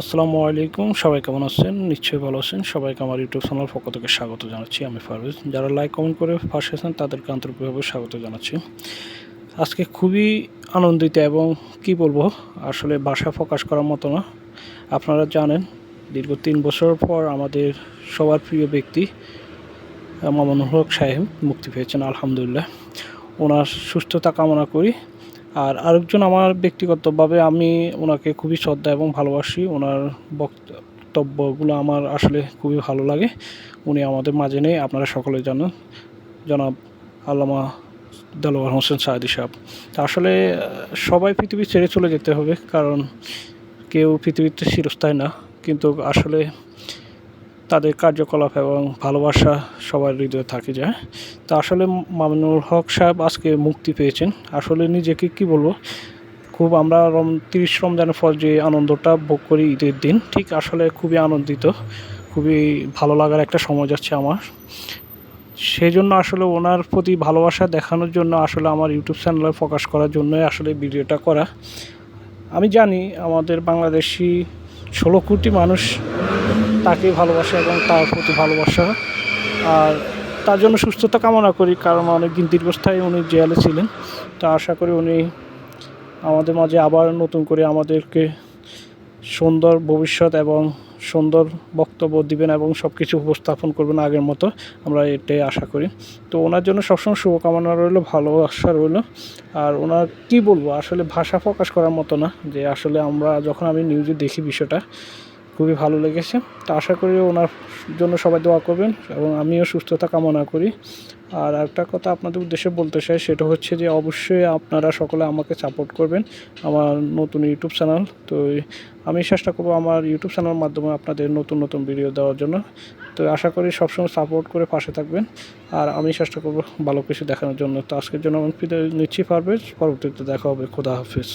আসসালামু আলাইকুম, সবাই কেমন আছেন? নিশ্চয়ই ভালো আছেন। সবাইকে আমার ইউটিউব চ্যানেল পক্ষ থেকে স্বাগত জানাচ্ছি। আমি ফারুজ। যারা লাইক কমেন্ট করে পাশে আছেন, তাদেরকে আন্তরিকভাবে স্বাগত জানাচ্ছি। আজকে খুবই আনন্দিত এবং কি বলব, আসলে ভাষা প্রকাশ করার মতো না। আপনারা জানেন, দীর্ঘ তিন বছর পর আমাদের সবার প্রিয় ব্যক্তি, মামুনুল হক সাহেব মুক্তি পেয়েছেন, আলহামদুলিল্লাহ। ওনার সুস্থতা কামনা করি। আর আরেকজন আমার ব্যক্তিগতভাবে আমি ওনাকে খুবই শ্রদ্ধা এবং ভালোবাসি। ওনার বক্তব্যগুলো আমার আসলে খুবই ভালো লাগে। উনি আমাদের মাঝে নেই, আপনারা সকলে জানেন। জনাব আল্লামা দেলোয়ার হোসেন সাহেদি সাহেব। আসলে সবাই পৃথিবী ছেড়ে চলে যেতে হবে, কারণ কেউ পৃথিবীতে চিরস্থায়ী না। কিন্তু আসলে তাদের কার্যকলাপ এবং ভালোবাসা সবার হৃদয়ে থাকে যায় তো আসলে মামুনুল হক সাহেব আজকে মুক্তি পেয়েছেন। আসলে নিজেকে কি বলব? খুব আমরা রম, তিরিশ রমজানের পর যে আনন্দটা ভোগ করি ঈদের দিন, ঠিক আসলে খুবই আনন্দিত, খুবই ভালো লাগার একটা সময় যাচ্ছে আমার। সেই জন্য আসলে ওনার প্রতি ভালোবাসা দেখানোর জন্য আসলে আমার ইউটিউব চ্যানেলে প্রকাশ করার জন্যই আসলে ভিডিওটা করা। আমি জানি আমাদের বাংলাদেশি ষোলো কোটি মানুষ তাকে ভালোবাসা এবং তার প্রতি ভালোবাসা। আর তার জন্য সুস্থতা কামনা করি, কারণ অনেকদিন দীর্ঘস্থায়ী উনি জেলে ছিলেন। তা আশা করি উনি আমাদের মাঝে আবার নতুন করে আমাদেরকে সুন্দর ভবিষ্যৎ এবং সুন্দর বক্তব্য দিবেন এবং সব কিছু উপস্থাপন করবেন আগের মতো। আমরা এটাই আশা করি। তো ওনার জন্য সবসময় শুভকামনা রইল, ভালোবাসা রইল। আর ওনার কি বলব, আসলে ভাষা প্রকাশ করার মতো না যে আসলে আমরা যখন আমি নিউজে দেখি বিষয়টা খুবই ভালো লেগেছে। তো আশা করি ওনার জন্য সবাই দোয়া করবেন এবং আমিও সুস্থতা কামনা করি। আর একটা কথা আপনাদের উদ্দেশ্যে বলতে চাই, সেটা হচ্ছে যে অবশ্যই আপনারা সকলে আমাকে সাপোর্ট করবেন আমার নতুন ইউটিউব চ্যানেল। তো আমি চেষ্টা করব আমার ইউটিউব চ্যানেলের মাধ্যমে আপনাদের নতুন নতুন ভিডিও দেওয়ার জন্য। তো আশা করি সবসময় সাপোর্ট করে পাশে থাকবেন। আর আমি চেষ্টা করব ভালো কিছু দেখানোর জন্য। তো আজকের জন্য আমি নিচ্ছি, পারবে? পরবর্তীতে দেখা হবে। খোদা হাফিজ।